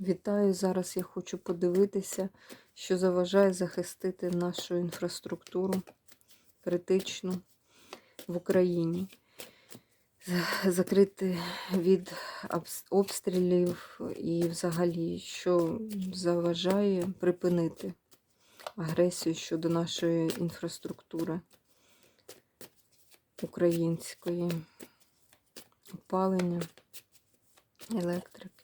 Вітаю! Зараз я хочу подивитися, що заважає захистити нашу інфраструктуру критичну в Україні. Закрити від обстрілів і взагалі, що заважає припинити агресію щодо нашої інфраструктури української, опалення, електрики.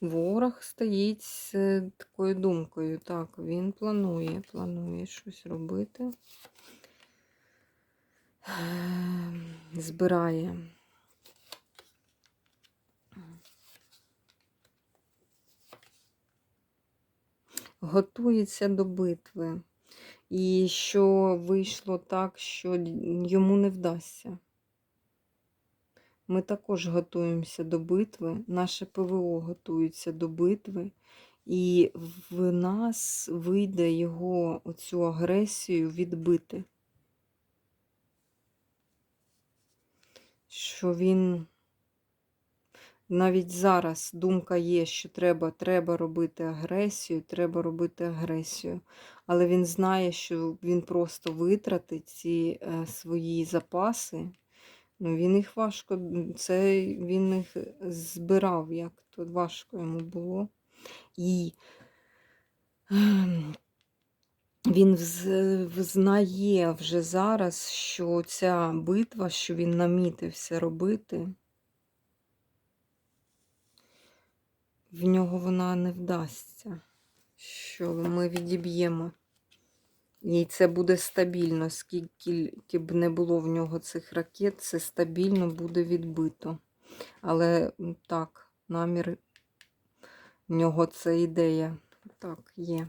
Ворог стоїть з е, такою думкою. Так, він планує, планує щось робити. Ем, Збирає. Готується до битви. І що вийшло так, що йому не вдасться. Ми також готуємося до битви, наше ПВО готується до битви, і в нас вийде його оцю агресію відбити. Що він навіть зараз думка є, що треба, треба робити агресію, треба робити агресію. Але він знає, що він просто витратить ці е, свої запаси. Ну, він їх важко, це він їх збирав, як то важко йому було. І ем, він вз- взнає вже зараз, що ця битва, що він намітився робити, в нього вона не вдасться, що ми відіб'ємо. І це буде стабільно. Скільки б не було в нього цих ракет, це стабільно буде відбито. Але так, намір в нього це ідея. Так, є.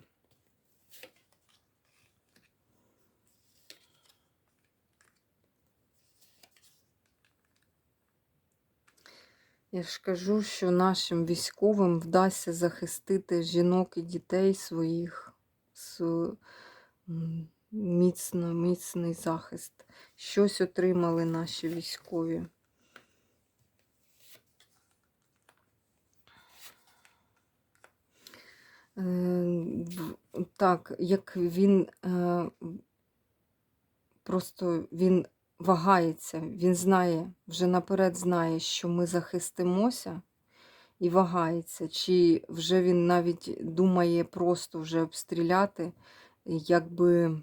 Я ж кажу, що нашим військовим вдасться захистити жінок і дітей своїх м, міцно, міцний захист. Щось отримали наші військові. Е, Так, як він е, просто він вагається, він знає, вже наперед знає, що ми захистимося і вагається, чи вже він навіть думає просто вже обстріляти, якби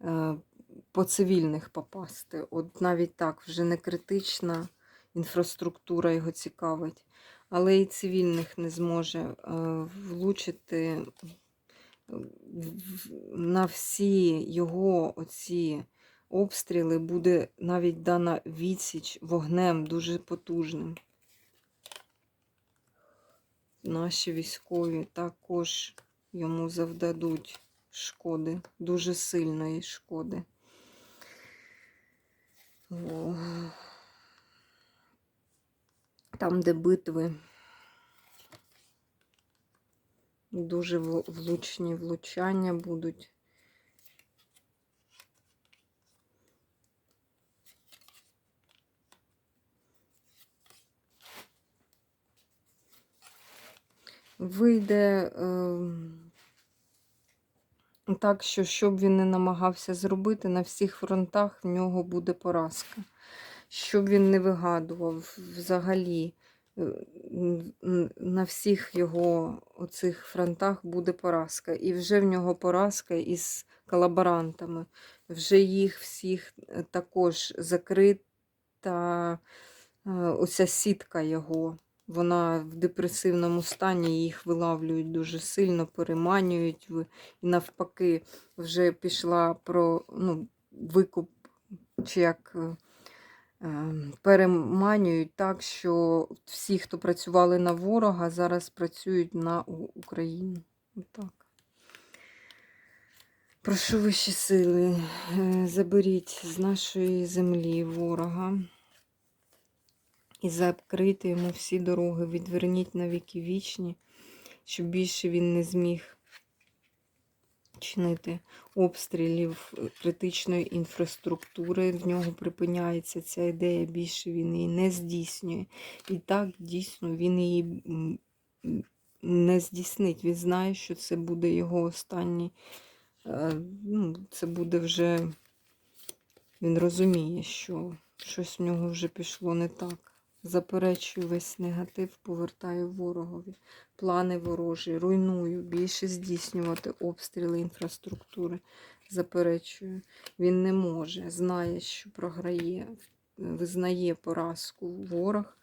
е, по цивільних попасти. От навіть так, вже не критична інфраструктура його цікавить, але і цивільних не зможе е, влучити на всі його оці обстріли буде навіть дана відсіч вогнем дуже потужним. Наші військові також йому завдадуть шкоди, дуже сильної шкоди. Там, де битви, дуже влучні влучання будуть. Вийде ем, так, що що б він не намагався зробити, на всіх фронтах в нього буде поразка. Що б він не вигадував взагалі, е, на всіх його оцих фронтах буде поразка. І вже в нього поразка із колаборантами. Вже їх всіх е, також закрита е, оця сітка його. Вона в депресивному стані, їх вилавлюють дуже сильно, переманюють. І навпаки, вже пішла про ну, викуп, чи як е, е, переманюють так, що всі, хто працювали на ворога, зараз працюють на Україну. Отак. Прошу вищі сили, е, заберіть з нашої землі ворога і закрийте йому всі дороги, відверніть на віки вічні, щоб більше він не зміг чинити обстрілів е, критичної інфраструктури. В нього припиняється ця ідея, більше він її не здійснює. І так, дійсно, він її не здійснить. Він знає, що це буде його останній. е, Ну, це буде вже. Він розуміє, що щось в нього вже пішло не так. Заперечую весь негатив, повертаю ворогові. Плани ворожі, руйную, більше здійснювати обстріли інфраструктури. Заперечую. Він не може, знає, що програє, визнає поразку ворог,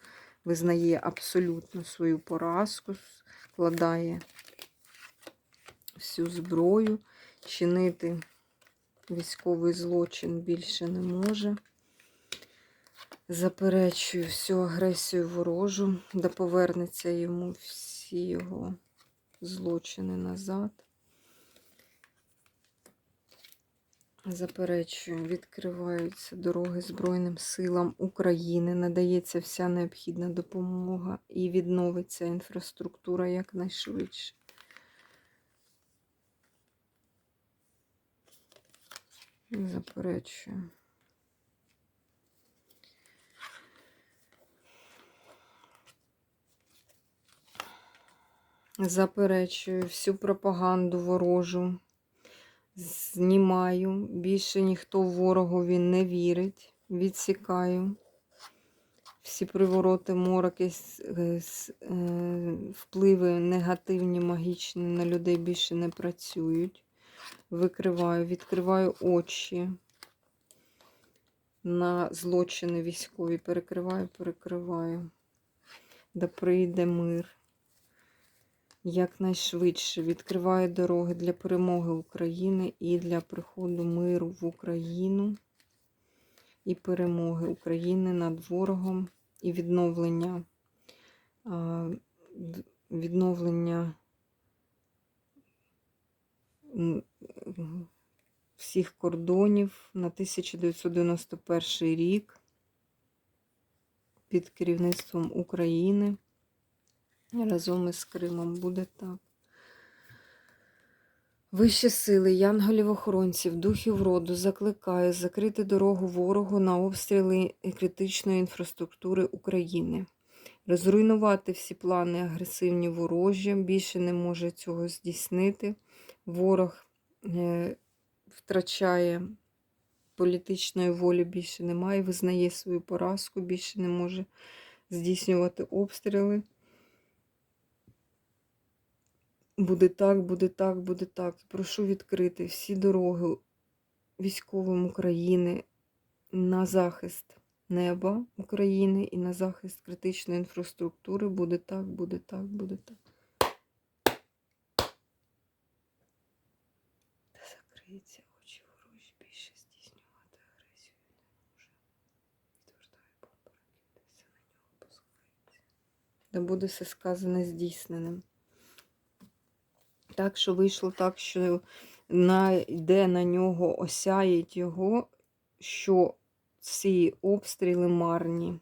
визнає абсолютно свою поразку, складає всю зброю, чинити військовий злочин більше не може. Заперечую всю агресію ворожу, да повернеться йому всі його злочини назад. Заперечую, відкриваються дороги Збройним силам України, надається вся необхідна допомога і відновиться інфраструктура якнайшвидше. Заперечую. Заперечую всю пропаганду ворожу. Знімаю. Більше ніхто ворогові не вірить. Відсікаю. Всі привороти, мороки, е, е, впливи негативні, магічні на людей більше не працюють. Викриваю, відкриваю очі на злочини військові. Перекриваю, перекриваю. Да прийде мир. Якнайшвидше відкриваю дороги для перемоги України і для приходу миру в Україну і перемоги України над ворогом і відновлення, відновлення всіх кордонів на 1991 рік під керівництвом України разом із Кримом буде так. Вищі сили, янголів-охоронців, духів роду закликаю закрити дорогу ворогу на обстріли критичної інфраструктури України. Розруйнувати всі плани агресивні ворожі, більше не може цього здійснити. Ворог е, втрачає політичної волі, більше немає, визнає свою поразку, більше не може здійснювати обстріли. Буде так, буде так, буде так. Прошу відкрити всі дороги військовим України на захист неба України і на захист критичної інфраструктури. Буде так, буде так, буде так. Та закриється очі ворожі, більше здійснювати агресію не може. Ракети, все на нього пускається. Да буде все сказане здійсненим. Так що вийшло так, що йде на нього, осяють його, що ці обстріли марні,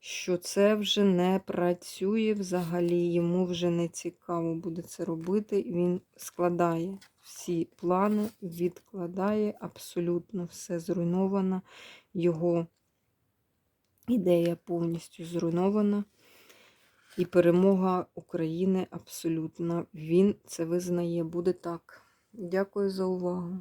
що це вже не працює взагалі, йому вже не цікаво буде це робити. Він складає всі плани, відкладає, абсолютно все зруйновано. Його ідея повністю зруйнована. І перемога України абсолютна. Він це визнає. Буде так. Дякую за увагу.